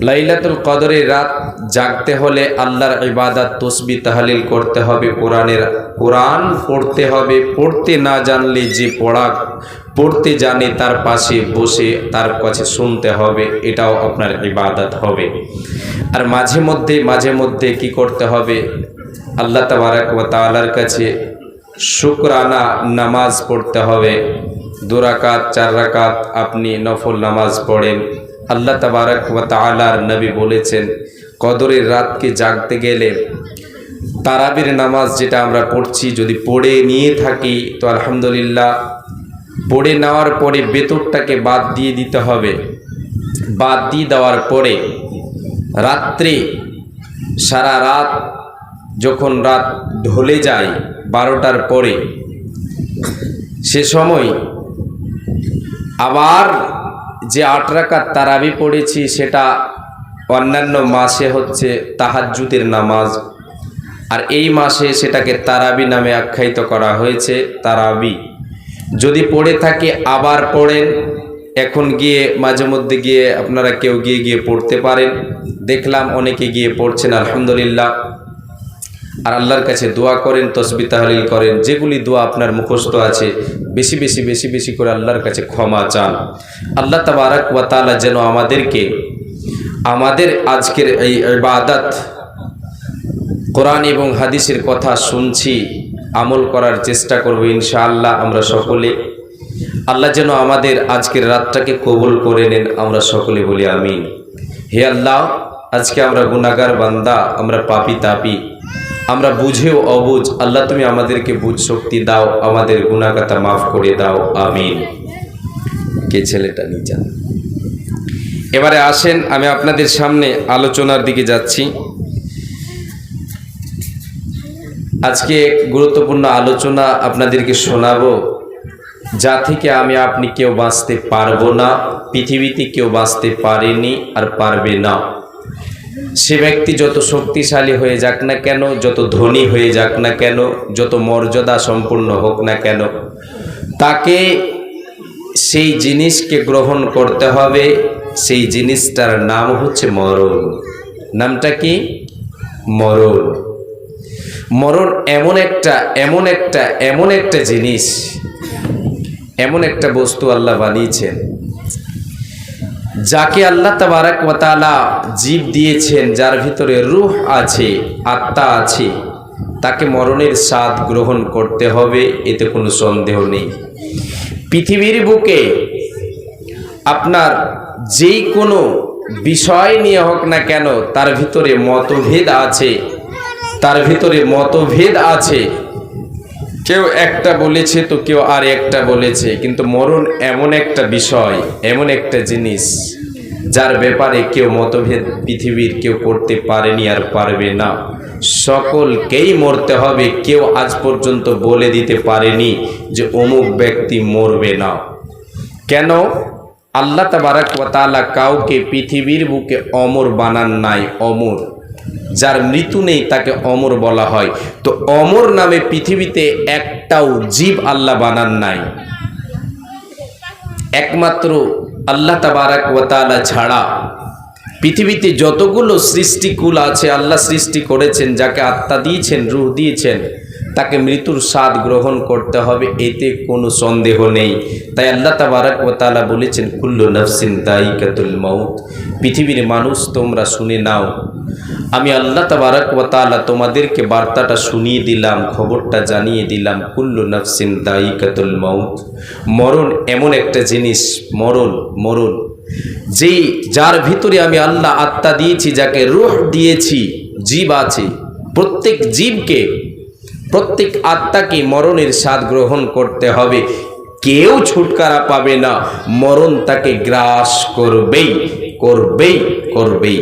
লাইলাতুল কদরের রাত জাগতে হলে আল্লাহর ইবাদত, তসবি, তাহলিল করতে হবে, কোরআনের, কোরআন পড়তে হবে। পড়তে না জানলে যে পড়া, পড়তে জানে তার পাশে বসে তার কাছে শুনতে হবে, এটাও আপনার ইবাদত হবে। আর মাঝে মধ্যে মাঝে মধ্যে কি করতে হবে? আল্লাহ তাবারাক ওয়া তাআলার কাছে শুকরানা নামাজ পড়তে হবে। দু রাকাত চার রাকাত আপনি নফল নামাজ পড়েন। আল্লাহ তাবারাক ওয়া তাআলার নবী বলেছেন, কদরের রাতকে জাগতে গেলে তারাবির নামাজ যেটা আমরা পড়ছি, যদি পড়ে নিয়ে থাকি, তো আলহামদুলিল্লাহ পড়ে নেওয়ার পরে বেতরটাকে বাদ দিয়ে দিতে হবে। বাদ দিয়ে দেওয়ার পরে রাত্রে সারা রাত যখন রাত ঢলে যায় বারোটার পরে, সে সময় আবার যে আট রাকাত তারাবি পড়েছি, সেটা অন্যান্য মাসে হচ্ছে তাহাজ্জুদের নামাজ। আর এই মাসে সেটাকে তারাবি নামে আখ্যায়িত করা হয়েছে, তারাবি। যদি পড়ে থাকে, আবার পড়েন। এখন গিয়ে, মাঝে মধ্যে গিয়ে আপনারা কেউ গিয়ে গিয়ে পড়তে পারেন। দেখলাম অনেকে গিয়ে পড়ছেন, আলহামদুলিল্লাহ। আর আল্লাহর কাছে দোয়া করেন, তসবি তাহলিল করেন, যেগুলি দোয়া আপনার মুখস্থ আছে, বেশি বেশি বেশি বেশি করে আল্লাহর কাছে ক্ষমা চান। আল্লাহ তাবারাক ওয়া তাআলা যেন আমাদেরকে, আমাদের আজকের এই ইবাদত, কোরআন এবং হাদিসের কথা শুনছি, আমল করার চেষ্টা করব ইনশাআল্লাহ আমরা সকলে। আল্লাহ যেন আমাদের আজকের রাতটাকে কবুল করে নেন, আমরা সকলে বলি আমিন। হে আল্লাহ, আজকে আমরা গুনাগার বান্দা, আমরা পাপি তাপি। আমরা বুঝেও অবুঝ, আল্লাহ তুমি আমাদেরকে বুঝ শক্তি দাও, আমাদের গুনাগাতা মাফ করে দাও, আমিন। কে ছেলেটা নিয়ে যান এবারে আসেন, আমি আপনাদের সামনে আলোচনার দিকে যাচ্ছি। আজকে গুরুত্বপূর্ণ আলোচনা আপনাদেরকে শোনাবো, যা থেকে আমি আপনি কেউ বাঁচতে পারব না, পৃথিবীতে কেউ বাঁচতে পারেনি আর পারবে না। সে ব্যক্তি যত শক্তিশালী হয়ে যাক না কেন, যত ধনী হয়ে যাক না কেন, যত মর্যাদা সম্পূর্ণ হোক না কেন, তাকে সেই জিনিসকে গ্রহণ করতে হবে। সেই জিনিসটার নাম হচ্ছে মরণ। নামটা কি? মরণ। মরণ এমন একটা এমন একটা এমন একটা জিনিস, এমন একটা বস্তু আল্লাহ বানিয়েছেন। যাকে আল্লাহ তাবারাক ওয়াতালা জীব দিয়েছেন, যার ভিতরে রুহ আছে, আত্মা আছে, তাকে মরণের স্বাদ গ্রহণ করতে হবে, এতে কোনো সন্দেহ নেই। পৃথিবীর বুকে আপনার যেই কোনো বিষয় নিয়ে হোক না কেন, তার ভিতরে মতভেদ আছে, তার ভিতরে মতভেদ আছে কেউ একটা বলেছে তো কেউ আর একটা বলেছে, কিন্তু মরণ এমন একটা বিষয়, এমন একটা জিনিস, যার ব্যাপারে কেউ মতভেদ পৃথিবীর কেউ করতে পারেনি আর পারবে না। সকলকেই মরতে হবে, কেউ আজ পর্যন্ত বলে দিতে পারেনি যে অমুক ব্যক্তি মরবে না। কেন? আল্লাহ তাবারাক ওয়া তাআলা কাউকে পৃথিবীর বুকে অমর বানান নাই, অমর। যার মৃত্যু নেই তাকে অমর বলা হয়। তো অমর নামে পৃথিবীতে একটাও জীব আল্লাহ বানান নাই। একমাত্র আল্লাহ তাবারাক ওয়াতালা ছাড়া পৃথিবীতে যতগুলো সৃষ্টিকুল আছে আল্লাহ সৃষ্টি করেছেন, যাকে আত্মা দিয়েছেন, রুহ দিয়েছেন তাকে মৃত্যুর স্বাদ গ্রহণ করতে হবে, এতে কোনো সন্দেহ নেই। তাই আল্লাহ তাবারাক ওয়াতালা বলেছেন, কুল্লু নফসিন দায়িকাতুল মৌত পৃথিবীর মানুষ, তোমরা শুনে নাও। আমি আল্লাহ তাবারাক ওয়াতালা তোমাদেরকে বার্তাটা শুনিয়ে দিলাম, খবরটা জানিয়ে দিলাম, কুল্লু নফসিন দায়িকাতুল মৌত মরণ এমন একটা জিনিস, মরণ মরণ। যেই, যার ভিতরে আমি আল্লাহ আত্মা দিয়েছি, যাকে রুহ দিয়েছি, জীব আছে, প্রত্যেক জীবকে প্রত্যেক আত্মাকে মরণের স্বাদ গ্রহণ করতে হবে। কেউ ছুটকারা পাবে না। মরণ তাকে গ্রাস করবেই করবেই করবেই।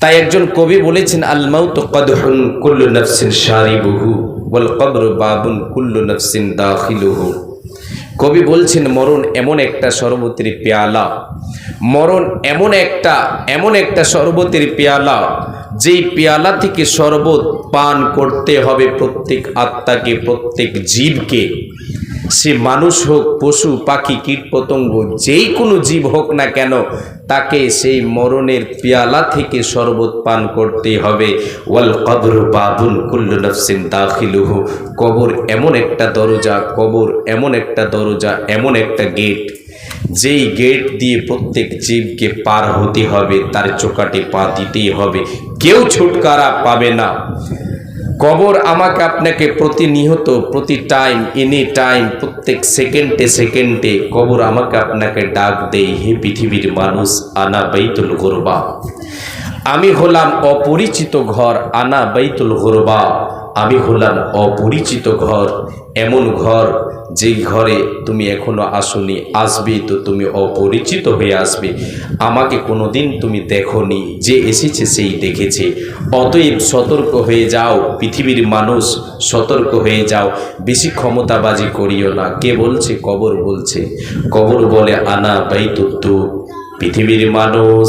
তাই একজন কবি বলেছেন আলমাউ তো কদহন কুল্লু নফসিন শারিবুহু বল কবর বাবুন কুল্লু নফসিন দাখিলুহু। কবি বলছেন, মরণ এমন একটা শরবতের পেয়ালা। মরণ এমন একটা এমন একটা শরবতের পেয়ালা, যেই পেয়ালা থেকে শরবত পান করতে হবে প্রত্যেক আত্মাকে, প্রত্যেক জীবকে। সে মানুষ হোক, পশু, পাখি, কীট পতঙ্গ, যেই কোনো জীব হোক না কেন, তাকে সেই মরণের পেয়ালা থেকে শরবত পান করতে হবে। ওয়াল কবর বাবুন কুল্লু নফসিন দাখিলুহু। কবর এমন একটা দরজা, কবর এমন একটা দরজা, এমন একটা গেট। যেই গেট দিয়ে প্রত্যেক জীবকে পার হতে হবে, তার চোকাটে পা দিতেই হবে। কেউ ছুটকারা পাবে না। কবর আমাকে আপনাকে প্রতিনিহত, প্রতি টাইম এনি টাইম প্রত্যেক সেকেন্ডে সেকেন্ডে কবর আমাকে আপনাকে ডাক দেয়, হে পৃথিবীর মানুষ, আনা বাইতুল গোরবা। আমি হলাম অপরিচিত ঘর, আনা বাইতুল গোরবা। আমি হলাম অপরিচিত ঘর, এমন ঘর যেই ঘরে তুমি এখনও আসনি, আসবে তো তুমি অপরিচিত হয়ে আসবে। আমাকে কোনোদিন তুমি দেখনি, যে এসেছে সেই দেখেছে। অতএব সতর্ক হয়ে যাও, পৃথিবীর মানুষ, সতর্ক হয়ে যাও। বেশি ক্ষমতাবাজি করিও না, কে বলছে? কবর বলছে। কবর বলে, আনা বাইতুত্তু। পৃথিবীর মানুষ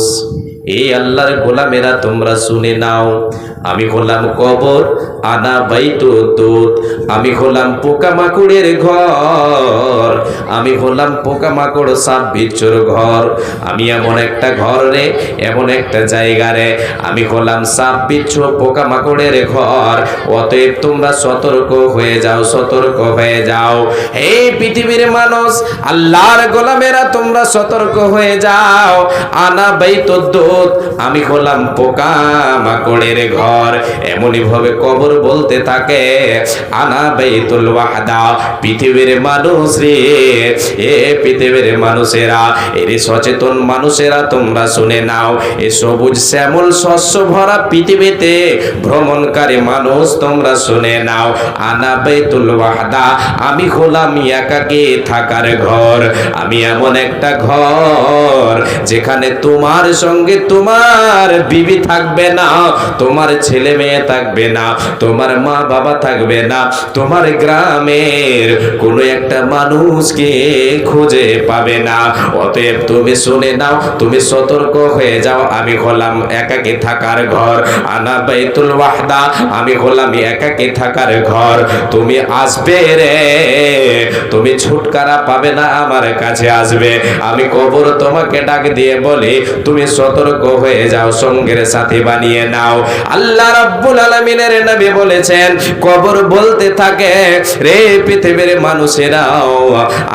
এই আল্লাহর গোলামেরা, তোমরা শুনে নাও। আমি হলাম কবর, আনা বাইতো দূত আমি হলাম পোকামাকড়ের ঘর। আমি হলাম পোকামাকড় সাপ বিচ্ছুর ঘর। আমি এমন একটা ঘর রে, এমন একটা জায়গা রে। আমি হলাম সাপ বিচ্ছু পোকামাকড়ের ঘর। অতএব তোমরা সতর্ক হয়ে যাও, সতর্ক হয়ে যাও। এই পৃথিবীর মানুষ, আল্লাহর গোলামেরা, তোমরা সতর্ক হয়ে যাও। আনা বাইতো দূত আমি হলাম পোকা মাকড়ের ঘর। এমনই ভাবে কবর বলতে থাকে, আনা বাইতুল ওয়াহদা, পৃথিবীর মানুষ রে, এ পৃথিবীর মানুষেরা, এরে সচেতন মানুষেরা তোমরা শুনে নাও, এ সবুজ শ্যামল শস্য ভরা পৃথিবীতে ভ্রমণকারী মানুষ তোমরা শুনে নাও, আনা বাইতুল ওয়াহদা, আমি হলাম একাকে থাকার ঘর, আমি এমন একটা ঘর, যেখানে তোমার সঙ্গে তোমার বিবি থাকবে না, তোমার ছেলে মেয়ে থাকবে না, তোমার মা বাবা থাকবে না, তোমার গ্রামের কোনো একটা মানুষকে খুঁজে পাবে না। অতএব তুমি শুনে নাও, তুমি সতর্ক হয়ে যাও, আমি হলাম একাকে থাকার ঘর। আনা ওয়াহদা, আমি হলাম একাকে থাকার ঘর। তুমি আসবে রে, তুমি ছুটকারা পাবে না, আমার কাছে আসবে। আমি কবর তোমাকে ডাক দিয়ে বলি, তুমি সতর্ক হয়ে যাও, সঙ্গের সাথে বানিয়ে নাও। আল্লাহ রাব্বুল আলামিনের নবী বলেছেন, কবর বলতে থাকে, রে পৃথিবীর মানুষেরাও,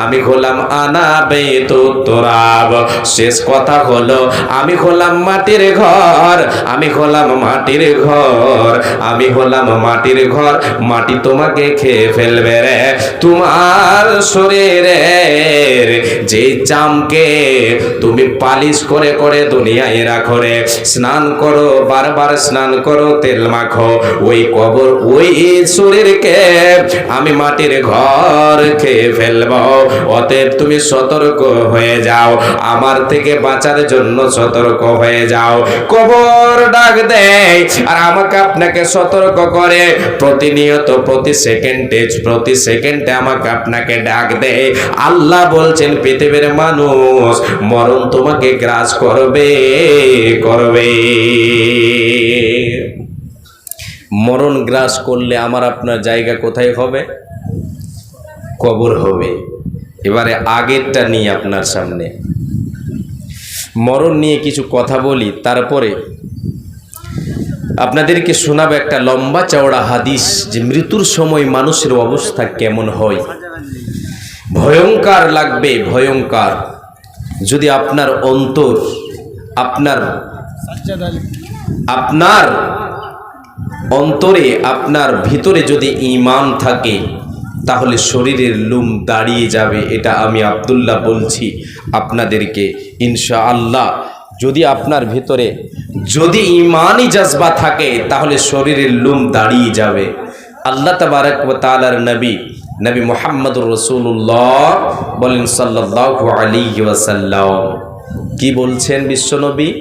আমি হলাম আনা বেতু তোরাব। শেষ কথা হলো, আমি হলাম মাটির ঘর, আমি হলাম মাটির ঘর, আমি হলাম মাটির ঘর। মাটি তোমাকে খেয়ে ফেলবে রে, তোমার শরীরের যে চামকে তুমি পালিশ করে করে দুনিয়ায় রাখো রে স্নান করো, বারবার স্নান করো, তেল মাখো, ওই কবর, ওই শরীরকে আমি মাটির ঘর খেয়ে ফেলব। অতএব তুমি সতর্ক হয়ে যাও, আমার থেকে বাঁচার জন্য সতর্ক হয়ে যাও। কবর ডাক দেয়, আর আমাকে আপনাকে সতর্ক করে। প্রতিনিয়ত প্রতি সেকেন্ডে প্রতি সেকেন্ডে আমাকে আপনাকে ডাক দেয়। আল্লাহ বলছেন, পৃথিবীর মানুষ মরণ তোমাকে গ্রাস করবে। করবে। মরণ গ্রাস করলে আমার আপনার জায়গা কোথায় হবে? কবর হবে। এবারে আগেরটা নিয়ে আপনার সামনে। মরণ নিয়ে কিছু কথা বলি, তারপরে আপনাদেরকে শোনাবো একটা লম্বা চওড়া হাদিস যে মৃত্যুর সময় মানুষের অবস্থা কেমন হয়। ভয়ঙ্কর লাগবে, ভয়ঙ্কর। যদি আপনার অন্তর আপনার আপনার অন্তরে আপনার ভিতরে যদি ইমান থাকে তাহলে শরীরের লুম দাঁড়িয়ে যাবে এটা আমি আব্দুল্লাহ বলছি আপনাদেরকে ইনশা আল্লাহ যদি আপনার ভিতরে যদি ইমানই জজবা থাকে তাহলে শরীরের লুম দাঁড়িয়ে যাবে। আল্লাহ তাবারক ওয়া তাআলার নবী নবী মোহাম্মদুর রসুল্লাহ বলেন সাল্লাল্লাহু আলাইহি ওয়াসাল্লাম কি বলছেন বিশ্বনবী?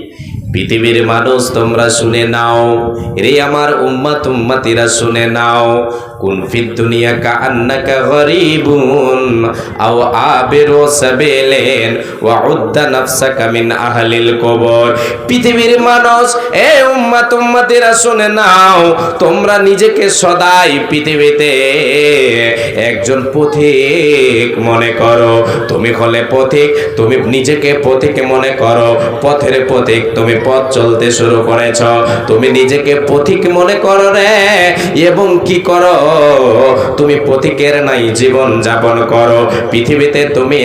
পৃথিবীর মানুষ, তোমরা শুনে নাও। রে আমার উম্মাত, উম্মাতিরা শুনে নাও। কুন ফিদ দুনিয়া কা আন্নাকা গরিবুন, আও আবিরু সাবিলিন, ওয়া উদ্দা নাফসাকা মিন আহলিল কবর। পৃথিবীর মানুষ, এ উম্মা উম্মাতেরা শুনে নাও। তোমরা নিজেকে সদাই পৃথিবীতে একজন পথিক মনে করো, তুমি হলে পথিক, তুমি নিজেকে পথিক মনে করো, পথের পথিক তুমি পথ চলতে শুরু করেছ, তুমি নিজেকে পথিক মনে করো রে, এবং কি করো, তুমি পথিকের নাই জীবন যাপন করো, পৃথিবীতে তুমি